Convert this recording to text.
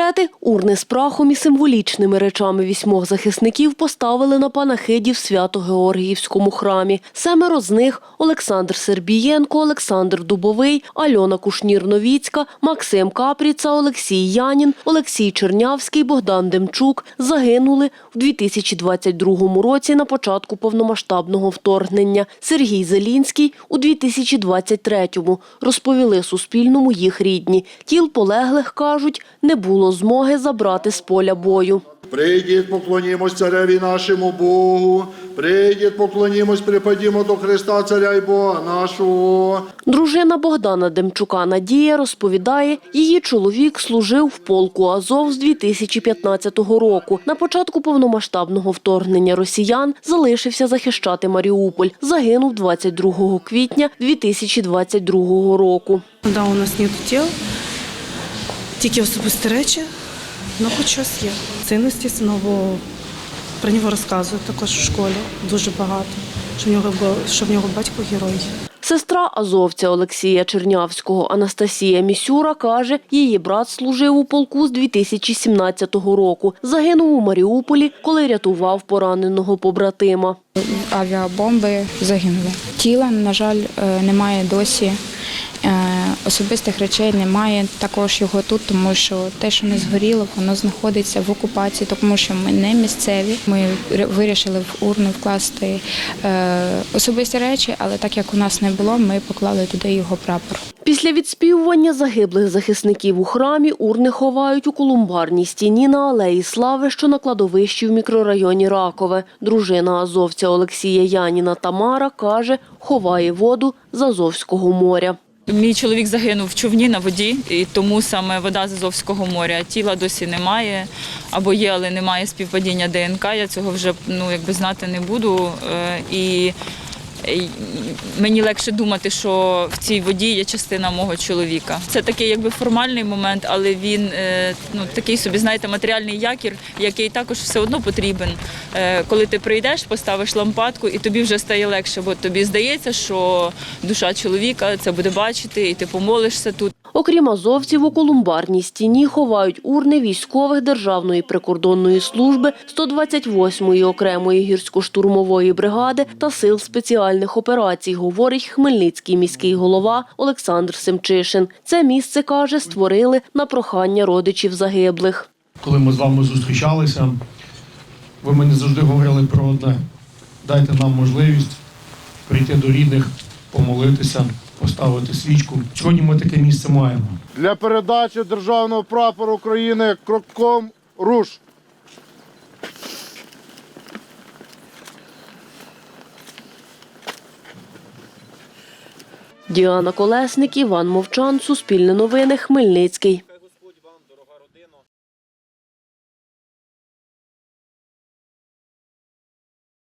Портрети, урни з прахом і символічними речами вісьмох захисників поставили на панахиді в Свято-Георгіївському храмі. Семеро з них – Олександр Сербієнко, Олександр Дубовий, Альона Кушнір-Новіцька, Максим Капріца, Олексій Янін, Олексій Чернявський, Богдан Демчук – загинули в 2022 році на початку повномасштабного вторгнення. Сергій Зелінський – у 2023-му, розповіли Суспільному їх рідні. Тіл полеглих, кажуть, не було змоги забрати з поля бою. Прийдіть, поклонімось цареві нашому Богу. Прийдіть, поклонімось, припадімо до Христа, царя й Бога нашого. Дружина Богдана Демчука Надія розповідає, її чоловік служив в полку Азов з 2015 року. На початку повномасштабного вторгнення росіян залишився захищати Маріуполь. Загинув 22 квітня 2022 року. Да, у нас нет тіл, тільки особисті речі, але хоч щось є. Звісно, бо про нього розказують також у школі дуже багато, що в нього, що в нього батько герой. Сестра азовця Олексія Чернявського Анастасія Місюра каже, її брат служив у полку з 2017 року. Загинув у Маріуполі, коли рятував пораненого побратима. авіабомби загинули. Тіла, на жаль, е, немає досі. Особистих речей немає також його тут, тому що те, що не згоріло, воно знаходиться в окупації, тому що ми не місцеві. Ми вирішили в урну вкласти е, особисті речі, але так як у нас не було, ми поклали туди його прапор. Після відспівування загиблих захисників у храмі урни ховають у колумбарній стіні на алеї Слави, що на кладовищі в мікрорайоні Ракове. Дружина азовця Олексія Яніна Тамара каже, ховає воду з Азовського моря. Мій чоловік загинув в човні на воді, і тому саме вода з Азовського моря. Тіла досі немає, або є, але немає співпадіння ДНК. Я цього вже ну якби знати не буду. Е, І мені легше думати, що в цій воді є частина мого чоловіка. Це такий якби формальний момент, але він е, ну такий собі, знаєте, матеріальний якір, який також все одно потрібен. Е, Коли ти прийдеш, поставиш лампадку, і тобі вже стає легше, бо тобі здається, що душа чоловіка це буде бачити, і ти помолишся тут. Окрім азовців, у колумбарній стіні ховають урни військових Державної прикордонної служби 128-ї окремої гірсько-штурмової бригади та сил спеціальних операцій, говорить хмельницький міський голова Олександр Семчишин. Це місце, каже, створили на прохання родичів загиблих. коли ми з вами зустрічалися, ви мені завжди говорили про одне: дайте нам можливість прийти до рідних, помолитися, поставити свічку. Сьогодні ми таке місце маємо. Для передачі державного прапору України кроком руш. Діана Колесник, Іван Мовчан, Суспільне новини, Хмельницький.